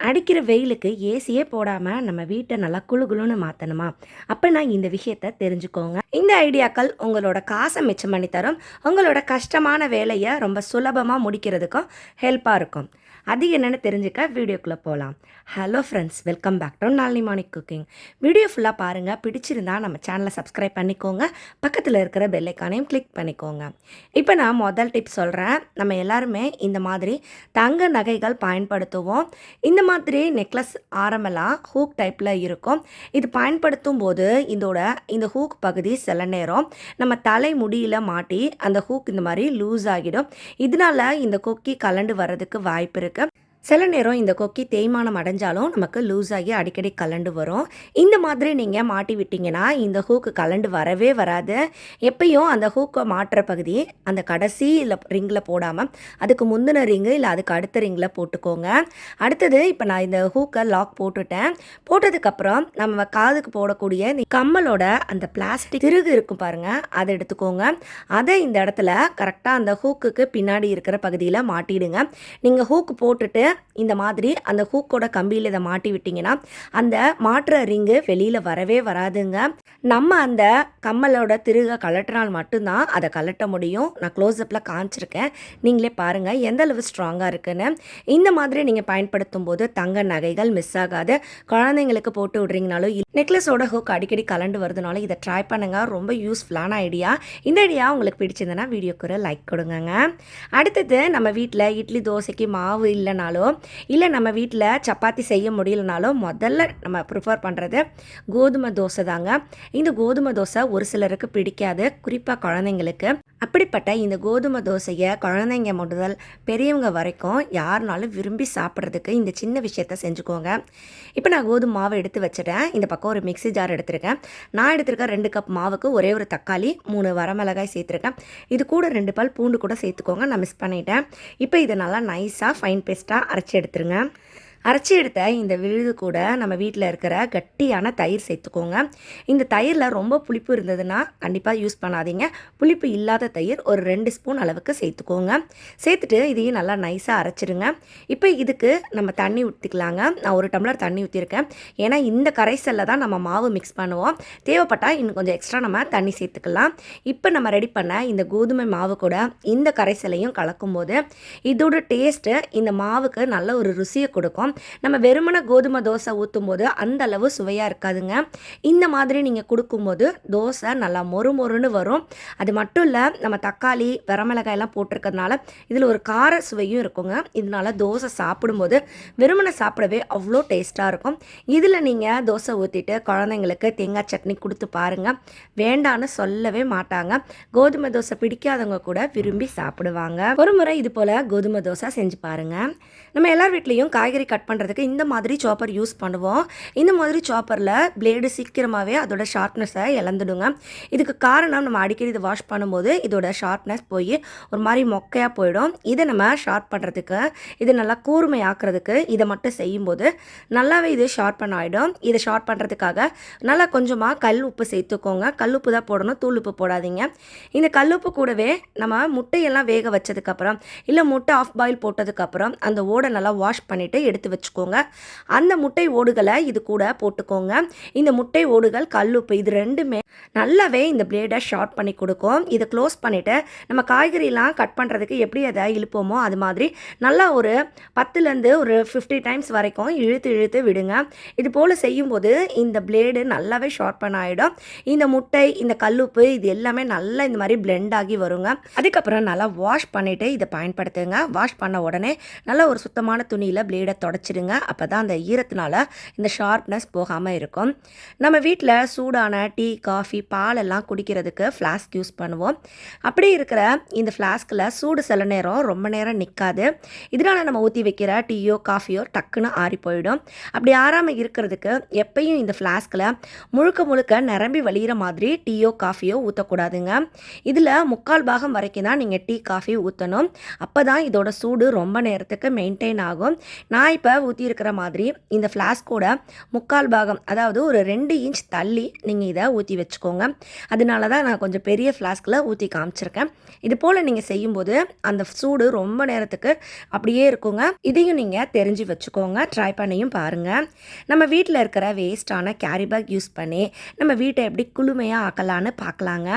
அடிக்கிற வெயிலுக்கு ஏசியே போடாமல் நம்ம வீட்டை நல்லா குளு குளுன்னு மாற்றணுமா அப்போ நான் இந்த விஷயத்த தெரிஞ்சுக்கோங்க. இந்த ஐடியாக்கள் உங்களோட காசை மிச்சம் பண்ணி தரும். உங்களோட கஷ்டமான வேலையை ரொம்ப சுலபமாக முடிக்கிறதுக்கும் ஹெல்ப்பாக இருக்கும். அது என்னென்னு தெரிஞ்சுக்க வீடியோக்குள்ளே போகலாம் hello friends welcome back to Nalini morning cooking video ஃபுல்லாக பாருங்கள் பிடிச்சிருந்தா நம்ம சேனலை சப்ஸ்கிரைப் பண்ணிக்கோங்க. பக்கத்தில் இருக்கிற பெல்லைக்கானையும் கிளிக் பண்ணிக்கோங்க. இப்போ நான் முதல் டிப் சொல்கிறேன் நம்ம எல்லாருமே இந்த மாதிரி தங்க நகைகள் பயன்படுத்துவோம். இந்த மாதிரி நெக்லஸ் ஆரம்பலாம் ஹூக் டைப்பில் இருக்கும். இது பயன்படுத்தும் போது இதோட இந்த ஹூக் பகுதி சில நேரம் நம்ம தலை முடியில் மாட்டி அந்த ஹூக் இந்த மாதிரி லூஸ் ஆகிடும். இதனால இந்த கொக்கி கலண்டு வர்றதுக்கு வாய்ப்பு இருக்குது சில நேரம் இந்த கொக்கி தேய்மானம் அடைஞ்சாலும் நமக்கு லூஸ் ஆகி அடிக்கடி கலண்டு வரும். இந்த மாதிரி நீங்கள் மாட்டி விட்டிங்கன்னா இந்த ஹூக்கு கலண்டு வரவே வராது. எப்பயும் அந்த ஹூக்கை மாட்டுற பகுதி அந்த கடைசி இல்லை ரிங்கில் போடாமல் அதுக்கு முந்தின ரிங்கு இல்லை அதுக்கு அடுத்த ரிங்கில் போட்டுக்கோங்க. அடுத்தது இப்போ நான் இந்த ஹூக்கை லாக் போட்டுட்டேன். போட்டதுக்கப்புறம் நம்ம காதுக்கு போடக்கூடிய இந்த கம்மலோட அந்த பிளாஸ்டிக் திருகு இருக்கும் பாருங்க அதை எடுத்துக்கோங்க. அதை இந்த இடத்துல கரெக்டாக அந்த ஹூக்குக்கு பின்னாடி இருக்கிற பகுதியில் மாட்டிடுங்க. நீங்கள் ஹூக்கு போட்டுட்டு இந்த மாதிரி அந்த ஹூக்கோட கம்பியில் இதை மாட்டி விட்டிங்கன்னா அந்த மாட்டுற ரிங்கு வெளியில் வரவே வராதுங்க. நம்ம அந்த கம்மலோட திருக கலட்டினால் மட்டும்தான் அதை கலட்ட முடியும். நான் க்ளோஸ்அப்பில் காமிச்சிருக்கேன். நீங்களே பாருங்கள் எந்த அளவு ஸ்ட்ராங்காக இருக்குன்னு. இந்த மாதிரி நீங்கள் பயன்படுத்தும் போது தங்க நகைகள் மிஸ் ஆகாது. குழந்தைங்களுக்கு போட்டு விட்றீங்கனாலும் நெக்லஸோட ஹூக் அடிக்கடி கலண்டு வருதுனால இதை ட்ரை பண்ணுங்கள் ரொம்ப யூஸ்ஃபுல்லான ஐடியா இந்த ஐடியா உங்களுக்கு பிடிச்சிருந்தனா வீடியோக்கு ஒரு லைக் கொடுங்கங்க. அடுத்தது நம்ம வீட்டில் இட்லி தோசைக்கு மாவு இல்லைனாலும் இல்லை நம்ம வீட்டில் சப்பாத்தி செய்ய முடியலனாலும் முதல்ல நம்ம ப்ரிஃபர் பண்ணுறது கோதுமை தோசை தாங்க. இந்த கோதுமை தோசை ஒரு சிலருக்கு பிடிக்காது. குறிப்பாக குழந்தைங்களுக்கு. அப்படிப்பட்ட இந்த கோதுமை தோசையை குழந்தைங்க முதல் பெரியவங்க வரைக்கும் யாருனாலும் விரும்பி சாப்பிட்றதுக்கு இந்த சின்ன விஷயத்த செஞ்சுக்கோங்க. இப்போ நான் கோதுமை மாவை எடுத்து வச்சுட்டேன். இந்த பக்கம் ஒரு மிக்ஸி ஜார் எடுத்திருக்கேன். நான் எடுத்திருக்க ரெண்டு கப் மாவுக்கு ஒரே ஒரு தக்காளி மூணு வரமிளகாய் சேர்த்துருக்கேன். இது கூட ரெண்டு பால் பூண்டு கூட சேர்த்துக்கோங்க. நான் மிஸ் பண்ணிட்டேன். இப்போ இதை நல்லா நைஸாக ஃபைன் பேஸ்ட்டாக அரைச்சி எடுத்துருங்க. அரைச்சி எடுத்த இந்த விழுது கூட நம்ம வீட்டில் இருக்கிற கட்டியான தயிர் சேர்த்துக்கோங்க. இந்த தயிரில் ரொம்ப புளிப்பு இருந்ததுன்னா கண்டிப்பாக யூஸ் பண்ணாதீங்க. புளிப்பு இல்லாத தயிர் ஒரு ரெண்டு ஸ்பூன் அளவுக்கு சேர்த்துக்கோங்க. சேர்த்துட்டு இதையும் நல்லா நைஸாக அரைச்சிடுங்க. இப்போ இதுக்கு நம்ம தண்ணி ஊற்றிக்கலாங்க நான் ஒரு டம்ளர் தண்ணி ஊற்றிருக்கேன் ஏன்னா இந்த கரைசலில் தான் நம்ம மாவு மிக்ஸ் பண்ணுவோம். தேவைப்பட்டால் இன்னும் கொஞ்சம் எக்ஸ்ட்ரா நம்ம தண்ணி சேர்த்துக்கலாம். இப்போ நம்ம ரெடி பண்ண இந்த கோதுமை மாவு கூட இந்த கரைசலையும் கலக்கும்போது இதோட டேஸ்ட்டு இந்த மாவுக்கு நல்ல ஒரு ருசியை கொடுக்கும். நம்ம வெறுமன கோதுமை தோசை ஊற்றும் போது அந்த அளவு சுவையாக இருக்காதுங்க. இந்த மாதிரி நீங்கள் கொடுக்கும்போது தோசை நல்லா மொறு மொறுன்னு வரும். அது மட்டும் இல்லை நம்ம தக்காளி வரமிளகாயெல்லாம் போட்டிருக்கிறதுனால இதில் ஒரு கார சுவையும் இருக்குங்க. இதனால தோசை சாப்பிடும்போது வெறுமனை சாப்பிடவே அவ்வளோ டேஸ்ட்டாக இருக்கும். இதில் நீங்கள் தோசை ஊற்றிட்டு குழந்தைங்களுக்கு தேங்காய் சட்னி கொடுத்து பாருங்கள் வேண்டான்னு சொல்லவே மாட்டாங்க. கோதுமை தோசை பிடிக்காதவங்க கூட விரும்பி சாப்பிடுவாங்க. ஒரு முறை இது போல் கோதுமை தோசை செஞ்சு பாருங்கள் நம்ம எல்லார் வீட்லேயும் காய்கறி கட் பண்ணுறதுக்கு இந்த மாதிரி சாப்பர் யூஸ் பண்ணுவோம். இந்த மாதிரி சாப்பரில் பிளேடு சீக்கிரமாகவே அதோட ஷார்ப்னஸை இழந்துடுங்க. இதுக்கு காரணம் நம்ம அடிக்கடி இதை வாஷ் பண்ணும்போது இதோட ஷார்ப்னஸ் போய் ஒரு மாதிரி மொக்கையாக போயிடும். இதை நம்ம ஷார்ப் பண்ணுறதுக்கு இது நல்லா கூர்மையாக்குறதுக்கு இதை மட்டும் செய்யும்போது நல்லாவே இது ஷார்ப்பன் ஆகிடும் இதை ஷார்ப் பண்ணுறதுக்காக நல்லா கொஞ்சமாக கல் உப்பு சேர்த்துக்கோங்க. கல் உப்பு தான் போடணும். தூள் உப்பு போடாதீங்க. இந்த கல் உப்பு கூடவே நம்ம முட்டையெல்லாம் வேக வச்சதுக்கப்புறம் இல்லை முட்டை ஆஃப் பாயில் போட்டதுக்கப்புறம் அந்த ஓடை நல்லா வாஷ் பண்ணிவிட்டு எடுத்து வச்சுக்கோங்க. அந்த முட்டை ஓடுகளை இது கூட போட்டுக்கோங்க. இந்த முட்டை ஓடுகள் கல்லுப்பு இது ரெண்டுமே நல்லாவே இந்த பிளேடை ஷார்ட் பண்ணி கொடுக்கும். இதை க்ளோஸ் பண்ணிவிட்டு நம்ம காய்கறிலாம் கட் பண்ணுறதுக்கு எப்படி அதை இழுப்போமோ அது மாதிரி நல்லா ஒரு பத்துலேருந்து ஒரு ஃபிஃப்டி டைம்ஸ் வரைக்கும் இழுத்து இழுத்து விடுங்க. இது போல் செய்யும்போது இந்த பிளேடு நல்லாவே ஷார்ப் பண்ண ஆகிடும் இந்த முட்டை இந்த கல்லுப்பு இது எல்லாமே நல்லா இந்த மாதிரி பிளெண்ட் ஆகி வருங்க. அதுக்கப்புறம் நல்லா வாஷ் பண்ணிவிட்டு இதை பயன்படுத்துங்க. வாஷ் பண்ண உடனே நல்லா ஒரு சுத்தமான துணியில் பிளேடை தொடச்சிடுங்க அப்போ தான் அந்த ஈரத்தினால இந்த ஷார்ப்னஸ் போகாமல் இருக்கும். நம்ம வீட்டில் சூடான டீ காஃபி பாலெல்லாம் குடிக்கிறதுக்கு ஃப்ளாஸ்க் யூஸ் பண்ணுவோம். அப்படி இருக்கிற இந்த ஃப்ளாஸ்கில் சூடு சில நேரம் ரொம்ப நேரம் நிற்காது இதனால் நம்ம ஊற்றி வைக்கிற டீயோ காஃபியோ டக்குன்னு ஆறி போயிடும். அப்படி ஆறாமல் இருக்கிறதுக்கு எப்பயும் இந்த ஃப்ளாஸ்கில் முழுக்க முழுக்க நிரம்பி வழிகிற மாதிரி டீயோ காஃபியோ ஊற்றக்கூடாதுங்க இதில் முக்கால் பாகம் வரைக்கும் தான் நீங்கள் டீ காஃபி ஊற்றணும் அப்போ தான் இதோட சூடு ரொம்ப நேரத்துக்கு மெயின்டைன் ஆகும். நான் இப்போ இப்போ ஊற்றியிருக்கிற மாதிரி இந்த ஃப்ளாஸ்கோட முக்கால் பாகம் அதாவது ஒரு ரெண்டு இன்ச் தள்ளி நீங்கள் இதை ஊற்றி வச்சுக்கோங்க. அதனால தான் நான் கொஞ்சம் பெரிய ஃப்ளாஸ்கில் ஊற்றி காமிச்சிருக்கேன். இது போல் நீங்கள் செய்யும்போது அந்த சூடு ரொம்ப நேரத்துக்கு அப்படியே இருக்குங்க. இதையும் நீங்கள் தெரிஞ்சு வச்சுக்கோங்க. ட்ரை பண்ணியும் பாருங்கள் நம்ம வீட்டில் இருக்கிற வேஸ்ட்டான கேரி பேக் யூஸ் பண்ணி நம்ம வீட்டை எப்படி குளுமையாக ஆக்கலான்னு பார்க்கலாங்க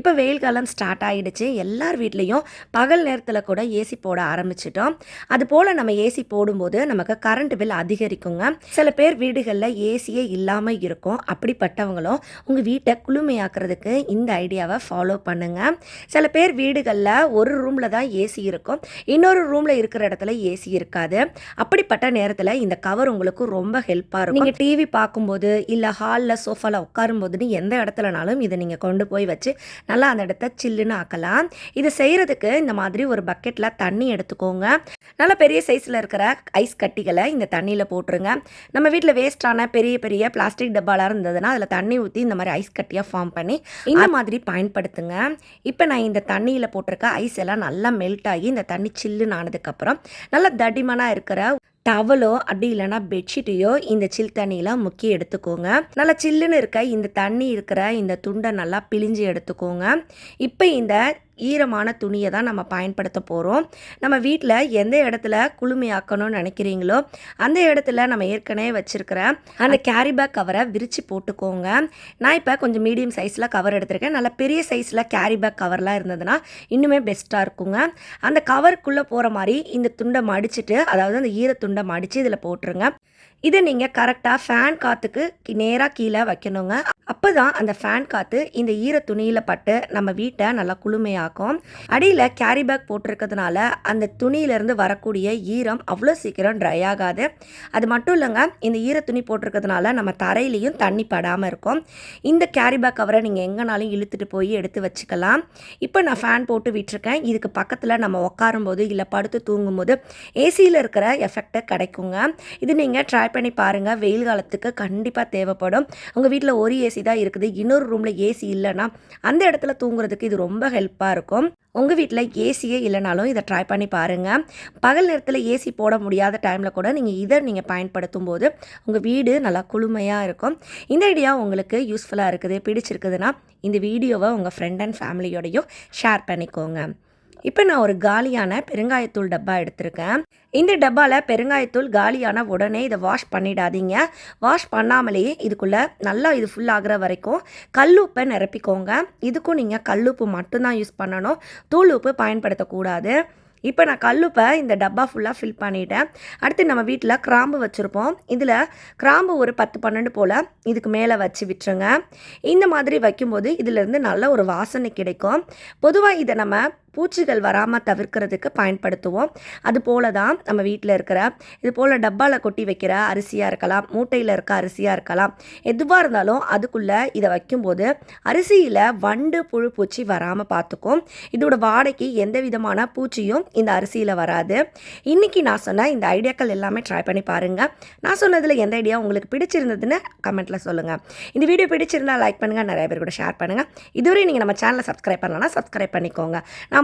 இப்போ வெயில் காலம் ஸ்டார்ட் ஆகிடுச்சு எல்லார் வீட்லேயும் பகல் நேரத்தில் கூட ஏசி போட ஆரம்பிச்சிட்டோம். அது போல் நம்ம ஏசி போடும்போது நமக்கு கரண்ட் பில் அதிகரிக்குங்க. சில பேர் வீடுகளில் ஏசியே இல்லாமல் இருக்கும். அப்படிப்பட்டவங்களும் உங்கள் வீட்டை குளுமையாக்குறதுக்கு இந்த ஐடியாவை ஃபாலோ பண்ணுங்கள் சில பேர் வீடுகளில் ஒரு ரூமில் தான் ஏசி இருக்கும். இன்னொரு ரூமில் இருக்கிற இடத்துல ஏசி இருக்காது. அப்படிப்பட்ட நேரத்தில் இந்த கவர் உங்களுக்கு ரொம்ப ஹெல்ப்பாக இருக்கும். நீங்கள் டிவி பார்க்கும்போது இல்லை ஹாலில் சோஃபாவில் உட்காரும்போதுன்னு எந்த இடத்துலனாலும் இதை நீங்கள் கொண்டு போய் வச்சு நல்லா அந்த இடத்த சில்லுன்னு ஆக்கலாம். இதை செய்கிறதுக்கு இந்த மாதிரி ஒரு பக்கெட்டில் தண்ணி எடுத்துக்கோங்க. நல்ல பெரிய சைஸில் இருக்கிற ஐஸ் கட்டிகளை இந்த தண்ணியில் போட்டுருங்க. நம்ம வீட்டில் வேஸ்டான பெரிய பெரிய பிளாஸ்டிக் டப்பாலாம் இருந்ததுன்னா அதில் தண்ணி ஊற்றி இந்த மாதிரி ஐஸ் கட்டியாக ஃபார்ம் பண்ணி இந்த மாதிரி பயன்படுத்துங்க. இப்போ நான் இந்த தண்ணியில் போட்டிருக்க ஐஸ் எல்லாம் நல்லா மெல்ட் ஆகி இந்த தண்ணி சில்லுன்னு ஆனதுக்கப்புறம் நல்லா தடிமனாக இருக்கிற டவலோ அப்படி இல்லைன்னா பெட்ஷீட்டையோ இந்த சில் தண்ணியில் முக்கி எடுத்துக்கோங்க. நல்லா சில்லுன்னு இருக்க இந்த தண்ணி இருக்கிற இந்த துண்டை நல்லா பிழிஞ்சு எடுத்துக்கோங்க. இப்போ இந்த ஈரமான துணியை தான் நம்ம பயன்படுத்த போகிறோம் நம்ம வீட்டில் எந்த இடத்துல குளுமையாக்கணும்னு நினைக்கிறீங்களோ அந்த இடத்துல நம்ம ஏற்கனவே வச்சுருக்கிற அந்த கேரி பேக் கவரை விரித்து போட்டுக்கோங்க. நான் இப்போ கொஞ்சம் மீடியம் சைஸில் கவர் எடுத்திருக்கேன். நல்ல பெரிய சைஸில் கேரி பேக் கவர்லாம் இருந்ததுன்னா இன்னுமே பெஸ்ட்டாக இருக்குங்க. அந்த கவருக்குள்ளே போகிற மாதிரி இந்த துண்டை மடிச்சுட்டு அதாவது அந்த ஈர துண்டை மடித்து இதில் போட்டுருங்க. இதை நீங்கள் கரெக்டாக ஃபேன் காற்றுக்கு நேராக கீழே வைக்கணுங்க. அப்போ தான் அந்த ஃபேன் காற்று இந்த ஈர துணியில் பட்டு நம்ம வீட்டை நல்லா குளுமையாக்கும். அடியில் கேரி பேக் போட்டிருக்கிறதுனால அந்த துணியிலேருந்து வரக்கூடிய ஈரம் அவ்வளோ சீக்கிரம் ட்ரை ஆகாது. அது மட்டும் இல்லைங்க இந்த ஈர துணி போட்டிருக்கிறதுனால நம்ம தரையிலையும் தண்ணி படாமல் இருக்கும். இந்த கேரி பேக் கவரை நீங்கள் எங்கேனாலும் இழுத்துட்டு போய் எடுத்து வச்சுக்கலாம். இப்போ நான் ஃபேன் போட்டு விட்டுருக்கேன். இதுக்கு பக்கத்தில் நம்ம உட்காரும்போது இல்லை படுத்து தூங்கும்போது ஏசியில் இருக்கிற எஃபெக்டை கிடைக்குங்க. இது நீங்கள் ட்ரை பண்ணி பாருங்கள் வெயில் காலத்துக்கு கண்டிப்பாக தேவைப்படும். உங்கள் வீட்டில் ஒரு ஏசி தான் இருக்குது. இன்னொரு ரூமில் ஏசி இல்லைன்னா அந்த இடத்துல தூங்குறதுக்கு இது ரொம்ப ஹெல்ப்பாக இருக்கும். உங்கள் வீட்டில் ஏசியே இல்லைனாலும் இதை ட்ரை பண்ணி பாருங்கள் பகல் நேரத்தில் ஏசி போட முடியாத டைமில் கூட நீங்கள் இதை நீங்கள் பயன்படுத்தும் போது உங்கள் வீடு நல்லா குளுமையாக இருக்கும். இந்த ஐடியா உங்களுக்கு யூஸ்ஃபுல்லாக இருக்குது. பிடிச்சிருக்குதுன்னா இந்த வீடியோவை உங்கள் ஃப்ரெண்ட் அண்ட் ஃபேமிலியோடையும் ஷேர் பண்ணிக்கோங்க. இப்போ நான் ஒரு காலியான பெருங்காயத்தூள் டப்பா எடுத்திருக்கேன். இந்த டப்பாவில் பெருங்காயத்தூள் காலியான உடனே இதை வாஷ் பண்ணிடாதீங்க. வாஷ் பண்ணாமலேயே இதுக்குள்ளே நல்லா இது ஃபுல் ஆகிற வரைக்கும் கல்லுப்பை நிரப்பிக்கோங்க. இதுக்கும் நீங்கள் கல்லுப்பு மட்டும்தான் யூஸ் பண்ணணும். தூள் உப்பு பயன்படுத்தக்கூடாது. இப்போ நான் கல்லுப்பை இந்த டப்பா ஃபுல்லாக ஃபில் பண்ணிட்டேன். அடுத்து நம்ம வீட்டில் கிராம்பு வச்சுருப்போம். இதில் கிராம்பு ஒரு பத்து பன்னெண்டு போல் இதுக்கு மேலே வச்சு விட்டுருங்க. இந்த மாதிரி வைக்கும்போது இதிலேருந்து நல்ல ஒரு வாசனை கிடைக்கும். பொதுவாக இதை நம்ம பூச்சிகள் வராமல் தவிர்க்கிறதுக்கு பயன்படுத்துவோம். அது போல தான் நம்ம வீட்டில் இருக்கிற இது போல் டப்பாவில் கொட்டி வைக்கிற அரிசியாக இருக்கலாம் மூட்டையில் இருக்க அரிசியாக இருக்கலாம் எதுவாக இருந்தாலும் அதுக்குள்ளே இதை வைக்கும்போது அரிசியில் வண்டு புழு பூச்சி வராமல் பார்த்துக்கும் இதோட வாடைக்கு எந்த விதமான பூச்சியும் இந்த அரிசியில் வராது. இன்றைக்கி நான் சொன்ன இந்த ஐடியாக்கள் எல்லாமே ட்ரை பண்ணி பாருங்கள் நான் சொன்னதில் எந்த ஐடியா உங்களுக்கு பிடிச்சிருந்ததுன்னு கமெண்ட்டில் சொல்லுங்கள் இந்த வீடியோ பிடிச்சிருந்தால் லைக் பண்ணுங்கள் நிறைய பேர் கூட ஷேர் பண்ணுங்கள் இதுவரை நீங்கள் நம்ம சேனலை சப்ஸ்கிரைப் பண்ணலன்னா சப்ஸ்கிரைப் பண்ணிக்கோங்க. நான்